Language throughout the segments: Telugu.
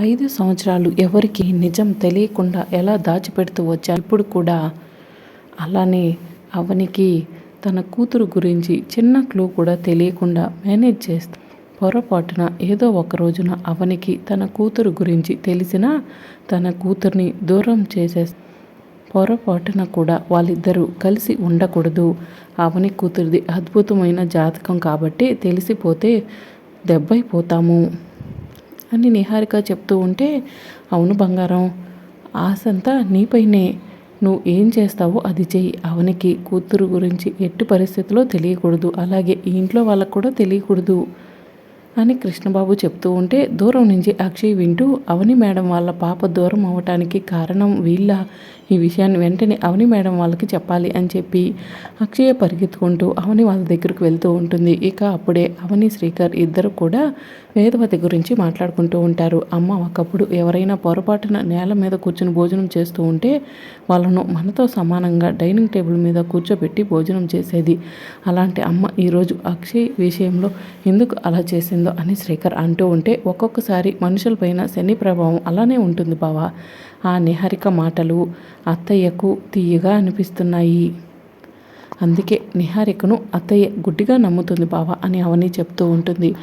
ఐదు సంవత్సరాలు ఎవరికి నిజం తెలియకుండా ఎలా దాచిపెడుతూ వచ్చారు? ఇప్పుడు కూడా అలానే అవనికి తన కూతురు గురించి చిన్న క్లూ కూడా తెలియకుండా మేనేజ్ చేస్తా పొరపాటున ఏదో ఒక రోజున అవనికి తన కూతురు గురించి తెలిసినా తన కూతుర్ని దూరం చేసే పొరపాటున కూడా వాళ్ళిద్దరూ కలిసి ఉండకూడదు. అవని కూతురిది అద్భుతమైన జాతకం కాబట్టి తెలిసిపోతే దెబ్బైపోతాము. అని నిహారిక చెప్తూ ఉంటే అవును బంగారం ఆశంతా నీపైనే. నువ్వు ఏం చేస్తావో అది చెయ్యి. అవనికి కూతురు గురించి ఎట్టి పరిస్థితిలో తెలియకూడదు. అలాగే ఈ ఇంట్లో వాళ్ళకు కూడా తెలియకూడదు. అని కృష్ణబాబు చెప్తూ ఉంటే దూరం నుంచి అక్షయ్ వింటూ అవని మేడం వాళ్ళ పాప దూరం అవటానికి కారణం వీళ్ళ. ఈ విషయాన్ని వెంటనే అవని మేడం వాళ్ళకి చెప్పాలి అని చెప్పి అక్షయ పరిగెత్తుకుంటూ అవని వాళ్ళ దగ్గరకు వెళ్తూ ఉంటుంది. ఇక అప్పుడే అవని శ్రీకర్ ఇద్దరు కూడా వేదవతి గురించి మాట్లాడుకుంటూ ఉంటారు. అమ్మ ఒకప్పుడు ఎవరైనా పొరపాటున నేల మీద కూర్చుని భోజనం చేస్తూ ఉంటే వాళ్ళను మనతో సమానంగా డైనింగ్ టేబుల్ మీద కూర్చోబెట్టి భోజనం చేసేది. అలాంటి అమ్మ ఈరోజు అక్షయ్ విషయంలో ఎందుకు అలా చేసిందో అని శ్రీకర్ అంటూ ఉంటే ఒక్కొక్కసారి మనుషులపైన శని ప్రభావం అలానే ఉంటుంది బావా. ఆ నిహారిక మాటలు అత్తయ్యకు తీయగా అనిపిస్తున్నాయి. అందుకే నిహారికను అత్తయ్య గుడ్డిగా నమ్ముతుంది బావ అని అవని చెప్తూ ఉంటుంది.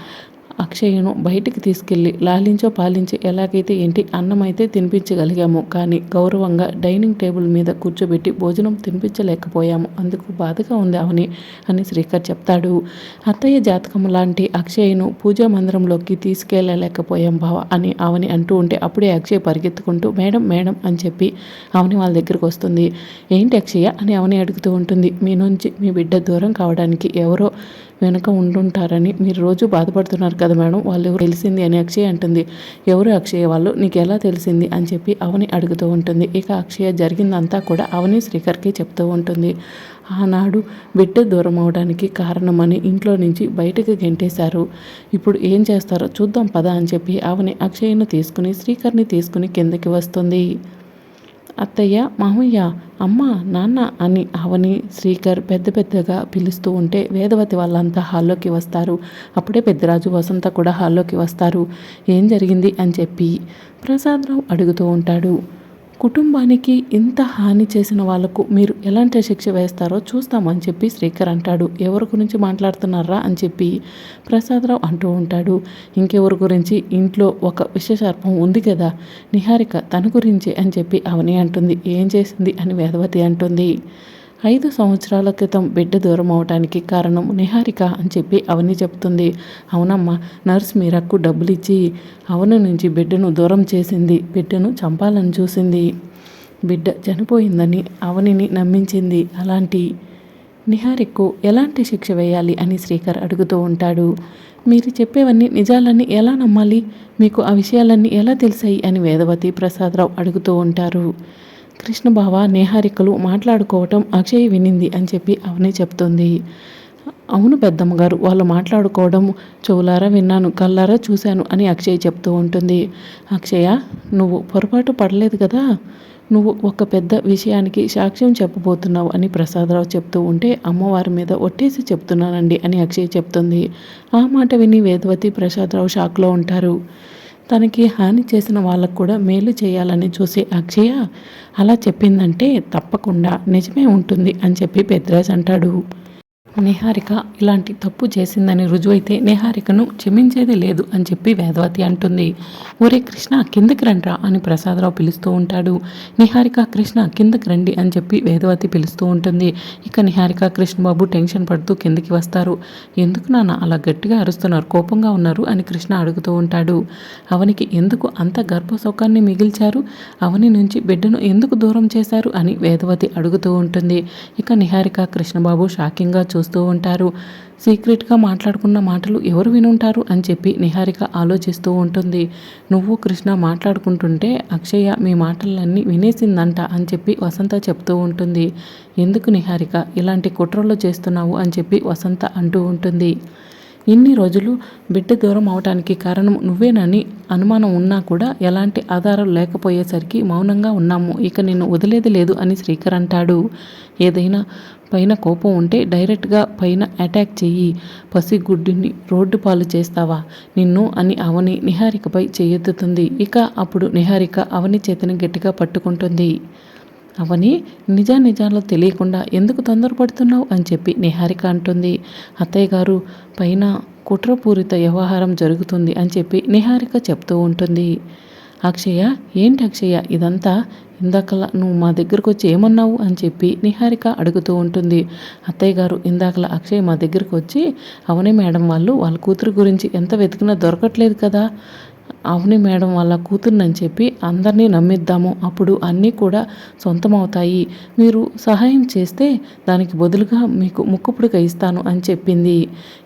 అక్షయ్యను బయటికి తీసుకెళ్ళి లాలించో పాలించి ఎలాగైతే ఏంటి అన్నం అయితే తినిపించగలిగాము. కానీ గౌరవంగా డైనింగ్ టేబుల్ మీద కూర్చోబెట్టి భోజనం తినిపించలేకపోయాము. అందుకు బాధగా ఉంది అవని అని శ్రీకర్ చెప్తాడు. అత్తయ్య జాతకం లాంటి అక్షయ్యను పూజా మందిరంలోకి తీసుకెళ్ళలేకపోయాం బావ అని అవని అంటూ ఉంటే అప్పుడే అక్షయ్ పరిగెత్తుకుంటూ మేడం మేడం అని చెప్పి అవని వాళ్ళ దగ్గరకు వస్తుంది. ఏంటి అక్షయ్య? అని అవని అడుగుతూ ఉంటుంది. మీ నుంచి మీ బిడ్డ దూరం కావడానికి ఎవరో వెనుక ఉండుంటారని మీరు రోజు బాధపడుతున్నారు కదా మేడం? వాళ్ళు ఎవరు తెలిసింది అని అక్షయ అంటుంది. ఎవరు అక్షయ? వాళ్ళు నీకు ఎలా తెలిసింది? అని చెప్పి అవని అడుగుతూ ఉంటుంది. ఇక అక్షయ జరిగిందంతా కూడా అవని శ్రీకర్కి చెప్తూ ఉంటుంది. ఆనాడు బిడ్డ దూరం అవడానికి కారణమని ఇంట్లో నుంచి బయటకు గెంటేశారు. ఇప్పుడు ఏం చేస్తారో చూద్దాం పద అని చెప్పి అవని అక్షయ్ను తీసుకుని శ్రీకర్ని తీసుకుని కిందకి వస్తుంది. అత్తయ్య మామయ్య అమ్మ నాన్న అని అవని శ్రీకర్ పెద్ద పెద్దగా పిలుస్తూ ఉంటే వేదవతి వాళ్ళంతా హాల్లోకి వస్తారు. అప్పుడే పెద్దరాజు వసంత కూడా హాల్లోకి వస్తారు. ఏం జరిగింది అని చెప్పి ప్రసాదరావు అడుగుతూ ఉంటాడు. కుటుంబానికి ఇంత హాని చేసిన వాళ్ళకు మీరు ఎలాంటి శిక్ష వేస్తారో చూస్తామని చెప్పి శ్రీకర్ అంటాడు. ఎవరి గురించి మాట్లాడుతున్నారా అని చెప్పి ప్రసాదరావు అంటూ ఉంటాడు. ఇంకెవరి గురించి? ఇంట్లో ఒక విషసర్పం ఉంది కదా. నిహారిక తన గురించి అని చెప్పి అవని అంటుంది. ఏం చేసింది అని వేదవతి అంటుంది. ఐదు సంవత్సరాల క్రితం బిడ్డ దూరం అవడానికి కారణం నిహారిక అని చెప్పి అవని చెప్తుంది. అవునమ్మా నర్స్ మీరక్కు డబ్బులు ఇచ్చి అవని నుంచి బిడ్డను దూరం చేసింది. బిడ్డను చంపాలని చూసింది. బిడ్డ చనిపోయిందని అవనిని నమ్మించింది. అలాంటి నిహారిక్కు ఎలాంటి శిక్ష వేయాలి అని శ్రీకర్ అడుగుతూ ఉంటాడు. మీరు చెప్పేవన్నీ నిజాలన్నీ ఎలా నమ్మాలి? మీకు ఆ విషయాలన్నీ ఎలా తెలిసాయి? అని వేదవతి ప్రసాదరావు అడుగుతూ ఉంటారు. కృష్ణబావ నేహారికలు మాట్లాడుకోవటం అక్షయ్ వినింది అని చెప్పి అవనే చెప్తుంది. అవును పెద్దమ్మ గారు వాళ్ళు మాట్లాడుకోవడం చెవులారా విన్నాను కల్లారా చూశాను అని అక్షయ్ చెప్తూ ఉంటుంది. అక్షయ నువ్వు పొరపాటు పడలేదు కదా? నువ్వు ఒక పెద్ద విషయానికి సాక్ష్యం చెప్పబోతున్నావు అని ప్రసాదరావు చెప్తూ ఉంటే అమ్మవారి మీద ఒట్టేసి చెప్తున్నానండి అని అక్షయ్ చెప్తుంది. ఆ మాట విని వేదవతి ప్రసాదరావు షాక్లో ఉంటారు. తనకి హాని చేసిన వాళ్ళకు కూడా మేలు చేయాలని చూసే అక్షయ అలా చెప్పిందంటే తప్పకుండా నిజమే ఉంటుంది అని చెప్పి పెద్దరాజ్ అంటాడు. నిహారిక ఇలాంటి తప్పు చేసిందని రుజువైతే నిహారికను క్షమించేది లేదు అని చెప్పి వేదవతి అంటుంది. ఒరే కృష్ణ కిందకి రండ్రా అని ప్రసాదరావు పిలుస్తూ ఉంటాడు. నిహారిక కృష్ణ కిందకి రండి అని చెప్పి వేదవతి పిలుస్తూ ఉంటుంది. ఇక నిహారిక కృష్ణబాబు టెన్షన్ పడుతూ కిందకి వస్తారు. ఎందుకు నాన్న అలా గట్టిగా అరుస్తున్నారు? కోపంగా ఉన్నారు అని కృష్ణ అడుగుతూ ఉంటాడు. అవనికి ఎందుకు అంత గర్భశోకాన్ని మిగిల్చారు? అవని నుంచి బిడ్డను ఎందుకు దూరం చేశారు? అని వేదవతి అడుగుతూ ఉంటుంది. ఇక నిహారిక కృష్ణబాబు షాకింగ్గా చూస్తూ చూస్తూ ఉంటారు. సీక్రెట్గా మాట్లాడుకున్న మాటలు ఎవరు వినుంటారు అని చెప్పి నిహారిక ఆలోచిస్తూ ఉంటుంది. నువ్వు కృష్ణ మాట్లాడుకుంటుంటే అక్షయ మీ మాటలన్నీ వినేసిందంట అని చెప్పి వసంత చెప్తూ ఉంటుంది. ఎందుకు నిహారిక? ఇలాంటి కుట్రలు చేస్తున్నావు అని చెప్పి వసంత అంటూ ఉంటుంది. ఇన్ని రోజులు బిడ్డ దూరం అవటానికి కారణం నువ్వేనని అనుమానం ఉన్నా కూడా ఎలాంటి ఆధారాలు లేకపోయేసరికి మౌనంగా ఉన్నాము. ఇక నిన్ను వదిలేది లేదు అని శ్రీకర్ అంటాడు. ఏదైనా పైన కోపం ఉంటే డైరెక్ట్గా పైన అటాక్ చెయ్యి. పసిగుడ్డుని రోడ్డు పాలు చేస్తావా? నిన్ను అని అవని నిహారికపై చేయెత్తుతుంది. ఇక అప్పుడు నిహారిక అవని చేతిని గట్టిగా పట్టుకుంటుంది. అవని నిజానిజాలు తెలియకుండా ఎందుకు తొందరపడుతున్నావు అని చెప్పి నిహారిక అంటుంది. అత్తయ్య గారు పైన కుట్రపూరిత వ్యవహారం జరుగుతుంది అని చెప్పి నిహారిక చెప్తూ ఉంటుంది. అక్షయ ఏంటి అక్షయ ఇదంతా ఇందాకలా నువ్వు మా దగ్గరకు వచ్చి ఏమన్నావు అని చెప్పి నిహారిక అడుగుతూ ఉంటుంది. అత్తయ్య గారు ఇందాకలా అక్షయ్ మా దగ్గరకు వచ్చి అవనే మేడం వాళ్ళు వాళ్ళ కూతురు గురించి ఎంత వెతికినా దొరకట్లేదు కదా? అవుని మేడం వాళ్ళ కూతుర్నని చెప్పి అందరినీ నమ్మిద్దాము. అప్పుడు అన్నీ కూడా సొంతమవుతాయి. మీరు సహాయం చేస్తే దానికి బదులుగా మీకు ముక్కుపుడక ఇస్తాను అని చెప్పింది.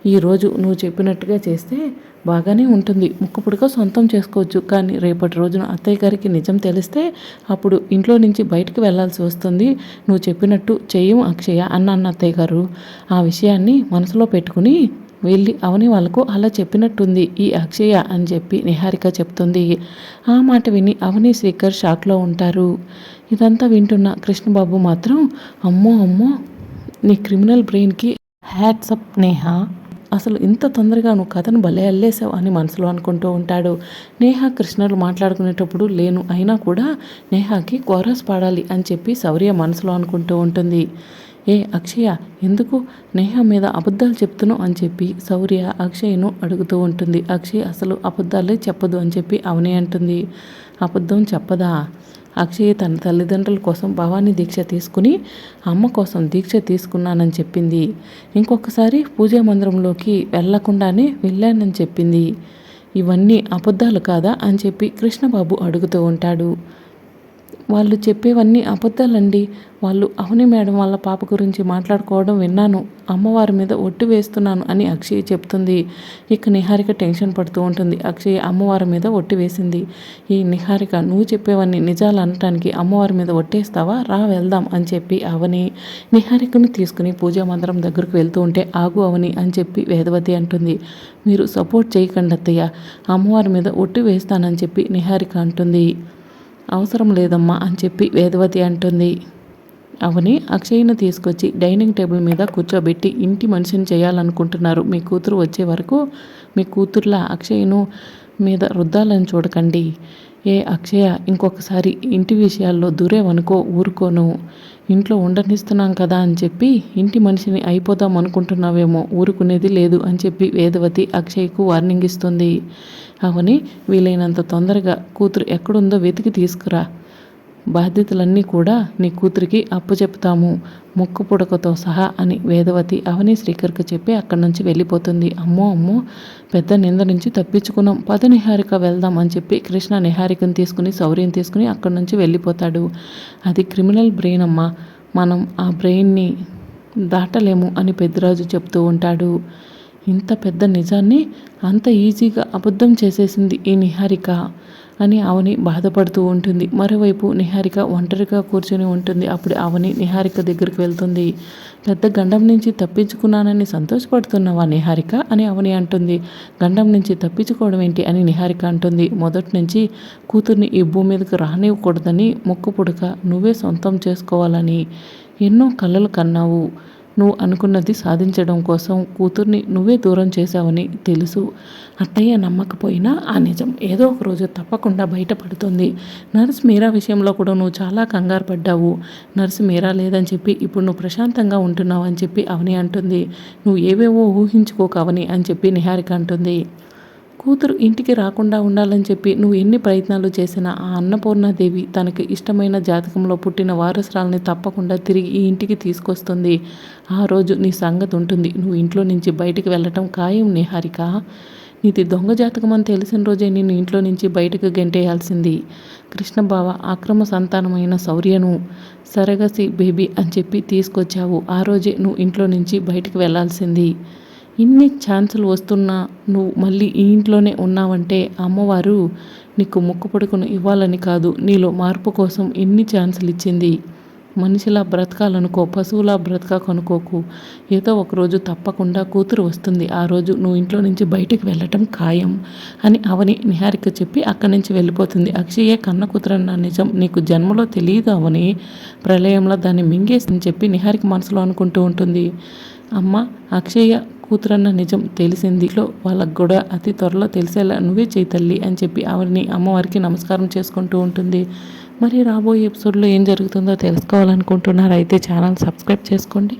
ఈరోజు నువ్వు చెప్పినట్టుగా చేస్తే బాగానే ఉంటుంది. ముక్కుపుడిక సొంతం చేసుకోవచ్చు. కానీ రేపటి రోజున అత్తయ్య గారికి నిజం తెలిస్తే అప్పుడు ఇంట్లో నుంచి బయటికి వెళ్ళాల్సి వస్తుంది. నువ్వు చెప్పినట్టు చెయ్యం అక్షయ అన్న అన్న అత్తయ్య గారు. ఆ విషయాన్ని మనసులో పెట్టుకుని వెళ్ళి అవని వాళ్ళకు అలా చెప్పినట్టుంది. ఈ అక్షయ అని చెప్పి నిహారిక చెప్తుంది. ఆ మాట విని అవని శ్రీకర్ షాక్లో ఉంటారు. ఇదంతా వింటున్న కృష్ణబాబు మాత్రం అమ్మో అమ్మో నీ క్రిమినల్ బ్రెయిన్కి హ్యాట్సప్ నేహ. అసలు ఇంత తొందరగా నువ్వు కథను భలే అల్లేసావు అని మనసులో అనుకుంటూ ఉంటాడు. నేహ కృష్ణలు మాట్లాడుకునేటప్పుడు లేను అయినా కూడా నేహాకి కోరస్ పాడాలి అని చెప్పి శౌర్య మనసులో అనుకుంటూ ఉంటుంది. ఏ అక్షయ ఎందుకు నేహ మీద అబద్ధాలు చెప్తున్నావు అని చెప్పి శౌర్య అక్షయ్ను అడుగుతూ ఉంటుంది. అక్షయ్ అసలు అబద్ధాలే చెప్పదు అని చెప్పి అవనే అంటుంది. అబద్ధం చెప్పదా? అక్షయ్ తన తల్లిదండ్రుల కోసం భవానీ దీక్ష తీసుకుని అమ్మ కోసం దీక్ష తీసుకున్నానని చెప్పింది. ఇంకొకసారి పూజా మందిరంలోకి వెళ్ళకుండానే వెళ్ళానని చెప్పింది. ఇవన్నీ అబద్ధాలు కాదా? అని చెప్పి కృష్ణబాబు అడుగుతూ ఉంటాడు. వాళ్ళు చెప్పేవన్నీ అబద్ధాలండి. వాళ్ళు అవని మేడం వాళ్ళ పాప గురించి మాట్లాడుకోవడం విన్నాను. అమ్మవారి మీద ఒట్టు వేస్తున్నాను అని అక్షయ్ చెప్తుంది. ఇక నిహారిక టెన్షన్ పడుతూ ఉంటుంది. అక్షయ్ అమ్మవారి మీద ఒట్టు వేసింది. ఈ నిహారిక నువ్వు చెప్పేవన్నీ నిజాలు అనటానికి అమ్మవారి మీద ఒట్టేస్తావా? రా వెళ్దాం అని చెప్పి అవని నిహారికను తీసుకుని పూజా మందిరం దగ్గరకు వెళ్తూ ఉంటే ఆగు అవని అని చెప్పి వేదవతి అంటుంది. మీరు సపోర్ట్ చేయకండి అత్తయ్య అమ్మవారి మీద ఒట్టు వేస్తానని చెప్పి నిహారిక అంటుంది. అవసరం లేదమ్మా అని చెప్పి వేదవతి అంటుంది. అవని అక్షయ్ను తీసుకొచ్చి డైనింగ్ టేబుల్ మీద కూర్చోబెట్టి ఇంటి మనిషిని చేయాలనుకుంటున్నారు. మీ కూతురు వచ్చే వరకు మీ కూతుర్లా అక్షయ్ను మీద రుద్దాలని చూడకండి. ఏ అక్షయ ఇంకొకసారి ఇంటి విషయాల్లో దూరేవనుకో ఊరుకోను ఇంట్లో ఉండనిస్తున్నాం కదా అని చెప్పి ఇంటి మనిషిని అయిపోదాం అనుకుంటున్నావేమో ఊరుకునేది లేదు అని చెప్పి వేదవతి అక్షయ్కు వార్నింగ్ ఇస్తుంది. అవని వీలైనంత తొందరగా కూతురు ఎక్కడుందో వెతికి తీసుకురా. బాధ్యతలన్నీ కూడా నీ కూతురికి అప్పు చెప్తాము. ముక్కు పుడకతో సహా అని వేదవతి అవని శ్రీకర్కి చెప్పి అక్కడి నుంచి వెళ్ళిపోతుంది. అమ్మో అమ్మో పెద్ద నింద నుంచి తప్పించుకున్నాం. పద నిహారిక వెళ్దాం అని చెప్పి కృష్ణ నిహారికను తీసుకుని శౌర్యం తీసుకుని అక్కడి నుంచి వెళ్ళిపోతాడు. అది క్రిమినల్ బ్రెయిన్ అమ్మా. మనం ఆ బ్రెయిన్ని దాటలేము అని పెద్దరాజు చెప్తూ ఉంటాడు. ఇంత పెద్ద నిజాన్ని అంత ఈజీగా అబద్ధం చేసేసింది ఈ నిహారిక. అని అవని బాధపడుతూ ఉంటుంది. మరోవైపు నిహారిక ఒంటరిగా కూర్చొని ఉంటుంది. అప్పుడు అవని నిహారిక దగ్గరికి వెళ్తుంది. పెద్ద గండం నుంచి తప్పించుకున్నానని సంతోషపడుతున్నావా నిహారిక? అని అవని అంటుంది. గండం నుంచి తప్పించుకోవడం ఏంటి? అని నిహారిక అంటుంది. మొదటి నుంచి కూతుర్ని ఈ భూమి మీదకి రానివ్వకూడదని మొక్కు పుడక నువ్వే సొంతం చేసుకోవాలని ఎన్నో కళ్ళలు కన్నావు. నువ్వు అనుకున్నది సాధించడం కోసం కూతుర్ని నువ్వే దూరం చేశావని తెలుసు. అత్తయ్య నమ్మకపోయినా ఆ నిజం ఏదో ఒక రోజు తప్పకుండా బయటపడుతుంది. నర్స్ మీరా విషయంలో కూడా నువ్వు చాలా కంగారు పడ్డావు. నర్స్ మీరా లేదని చెప్పి ఇప్పుడు నువ్వు ప్రశాంతంగా ఉంటున్నావు అని చెప్పి అవని అంటుంది. నువ్వు ఏవేవో ఊహించుకోకవని అని చెప్పి నిహారిక అంటుంది. కూతురు ఇంటికి రాకుండా ఉండాలని చెప్పి నువ్వు ఎన్ని ప్రయత్నాలు చేసినా ఆ అన్నపూర్ణాదేవి తనకి ఇష్టమైన జాతకంలో పుట్టిన వారసురాల్ని తప్పకుండా తిరిగి ఈ ఇంటికి తీసుకొస్తుంది. ఆ రోజు నీ సంగతి ఉంటుంది. నువ్వు ఇంట్లో నుంచి బయటికి వెళ్ళటం ఖాయం నిహారిక నీది దొంగ జాతకం అని తెలిసిన రోజే నిన్ను ఇంట్లో నుంచి బయటకు గెంటేయాల్సింది. కృష్ణబావ అక్రమ సంతానమైన శౌర్యను సరగసి బేబీ అని చెప్పి తీసుకొచ్చావు. ఆ రోజే నువ్వు ఇంట్లో నుంచి బయటకు వెళ్ళాల్సింది. ఇన్ని ఛాన్సులు వస్తున్నా నువ్వు మళ్ళీ ఈ ఇంట్లోనే ఉన్నావంటే అమ్మవారు నీకు ముక్కు పడుకుని ఇవ్వాలని కాదు. నీలో మార్పు కోసం ఎన్ని ఛాన్సులు ఇచ్చింది. మనిషిలా బ్రతకాలనుకో పశువులా బ్రతకాలనుకోకు ఏదో ఒకరోజు తప్పకుండా కూతురు వస్తుంది. ఆ రోజు నువ్వు ఇంట్లో నుంచి బయటికి వెళ్ళటం ఖాయం అని అవని నిహారిక చెప్పి అక్కడి నుంచి వెళ్ళిపోతుంది. అక్షయే కన్న కూతురన్న నిజం నీకు జన్మలో తెలియదు అవని ప్రళయంలో దాన్ని మింగేసి చెప్పి నిహారిక మనసులో అనుకుంటూ ఉంటుంది. అమ్మ అక్షయ్య కూతురన్న నిజం తెలిసిందిలో వాళ్ళకు కూడా అతి త్వరలో తెలిసేలా నువ్వే చేయి తల్లి అని చెప్పి ఆవిడని అమ్మవారికి నమస్కారం చేసుకుంటూ ఉంటుంది. మరి రాబోయే ఎపిసోడ్లో ఏం జరుగుతుందో తెలుసుకోవాలనుకుంటున్నారు అయితే ఛానల్ సబ్స్క్రైబ్ చేసుకోండి.